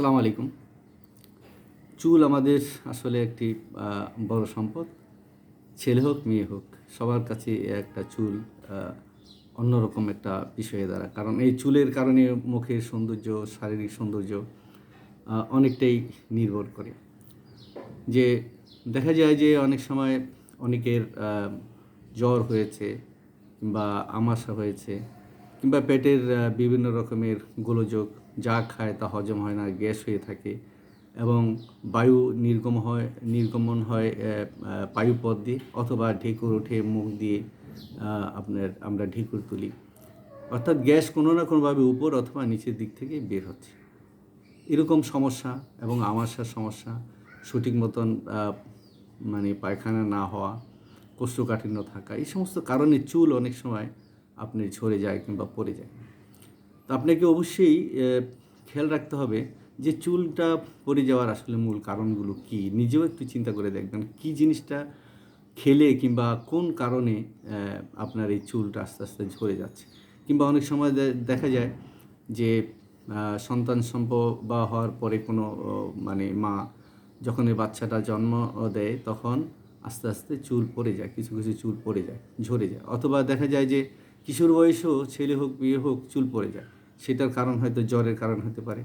আসসালামু আলাইকুম। চুল আমাদের আসলে একটি বড় সম্পদ। ছেলে হোক, মেয়ে হোক, সবার কাছে একটা চুল অন্যরকম একটা বিষয়ে দ্বারা কারণ এই চুলের কারণে মুখের সৌন্দর্য, শারীরিক সৌন্দর্য অনেকটাই নির্ভর করে। যে দেখা যায় যে অনেক সময় অনেকের জ্বর হয়েছে কিংবা আমাশা হয়েছে কিংবা পেটের বিভিন্ন রকমের গোলযোগ যা খায় তা হজম হয় না, গ্যাস হয়ে থাকে এবং বায়ু নির্গম হয়, নির্গমন হয় বায়ুপথ দিয়ে অথবা ঢেকুর ওঠে মুখ দিয়ে আপনার আমরা ঢেকুর তুলি। অর্থাৎ গ্যাস কোনো না কোনোভাবে উপর অথবা নিচের দিক থেকে বের হচ্ছে। এরকম সমস্যা এবং আমাশার সমস্যা, সঠিক মতন মানে পায়খানা না হওয়া, কোষ্ঠকাঠিন্য থাকা, এই সমস্ত কারণে চুল অনেক সময় আপনি ঝরে যায় কিংবা পড়ে যায়। তো আপনাকে অবশ্যই খেয়াল রাখতে হবে যে চুলটা পড়ে যাওয়ার আসলে মূল কারণগুলো কি। নিজেও একটু চিন্তা করে দেখবেন কি জিনিসটা খেলে কিংবা কোন কারণে আপনার এই চুলটা আস্তে আস্তে ঝরে যাচ্ছে। কিংবা অনেক সময় দেখা যায় যে সন্তান সম্ভব বা হওয়ার পরে কোনো মানে মা যখন এই বাচ্চাটা জন্ম দেয় তখন আস্তে আস্তে চুল পড়ে যায়, কিছু কিছু চুল পড়ে যায়, ঝরে যায়। অথবা দেখা যায় যে কিশোর বয়সেও ছেলে হোক বিয়ে হোক চুল পড়ে যায়। সেটার কারণ হয়তো জ্বরের কারণ হতে পারে,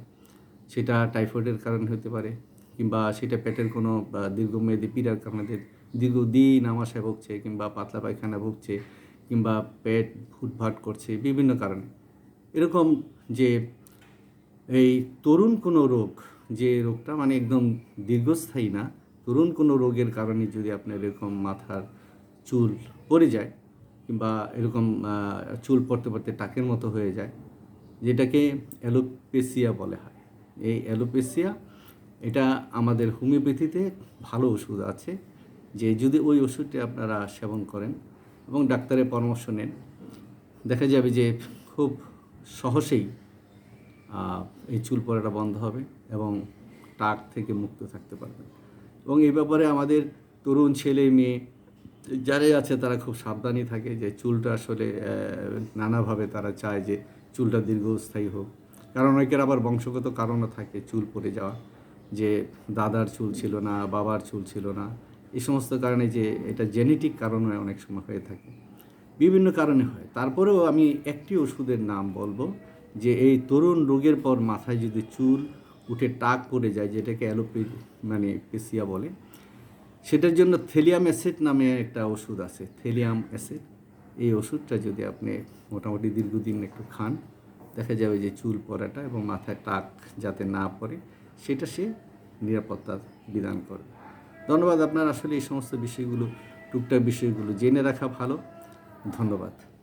সেটা টাইফয়েডের কারণ হতে পারে, কিংবা সেটা পেটের কোনো দীর্ঘমেয়াদী পীড়ার কারণে দীর্ঘদিন আমাশায় ভুগছে, কিংবা পাতলা পায়খানা ভুগছে, কিংবা পেট ফুটভাট করছে, বিভিন্ন কারণে। এরকম যে এই তরুণ কোনো রোগ, যে রোগটা মানে একদম দীর্ঘস্থায়ী না, তরুণ কোনো রোগের কারণে যদি আপনার এরকম মাথার চুল পড়ে যায়, কিংবা এরকম চুল পড়তে পড়তে টাকের মতো হয়ে যায় যেটাকে অ্যালোপেসিয়া বলে হয়। এই অ্যালোপেসিয়া, এটা আমাদের হোমিওপ্যাথিতে ভালো ওষুধ আছে, যে যদি ওই ওষুধটি আপনারা সেবন করেন এবং ডাক্তারের পরামর্শ নেন, দেখা যাবে যে খুব সহজেই এই চুল পড়াটা বন্ধ হবে এবং টাক থেকে মুক্ত থাকতে পারবেন। এবং এই ব্যাপারে আমাদের তরুণ ছেলে মেয়ে যারাই আছে তারা খুব সাবধানী থাকে যে চুলটা আসলে নানাভাবে তারা চায় যে চুলটা দীর্ঘস্থায়ী হোক। কারণ অনেকের আবার বংশগত কারণও থাকে চুল পড়ে যাওয়া, যে দাদার চুল ছিল না, বাবার চুল ছিল না। এই সমস্ত কারণে যে এটা জেনেটিক কারণে অনেক সময় হয়ে থাকে। বিভিন্ন কারণে হয়। তারপরেও আমি একটি ওষুধের নাম বলব, যে এই তরুণ রোগের পর মাথায় যদি চুল উঠে টাক পড়ে যায়, যেটাকে অ্যালোপে মানে পেসিয়া বলে, সেটার জন্য থেলিয়াম অ্যাসিড নামে একটা ওষুধ আছে, থেলিয়াম অ্যাসিড। এই ওষুধটা যদি আপনি মোটামুটি দীর্ঘদিন একটু খান, দেখা যাবে যে চুল পড়াটা এবং মাথায় টাক যাতে না পড়ে, সেটা সে নিরাপত্তা বিধান করবে। ধন্যবাদ, আপনার আসলে এই সমস্ত বিষয়গুলো, টুকটাক বিষয়গুলো জেনে রাখা ভালো। ধন্যবাদ।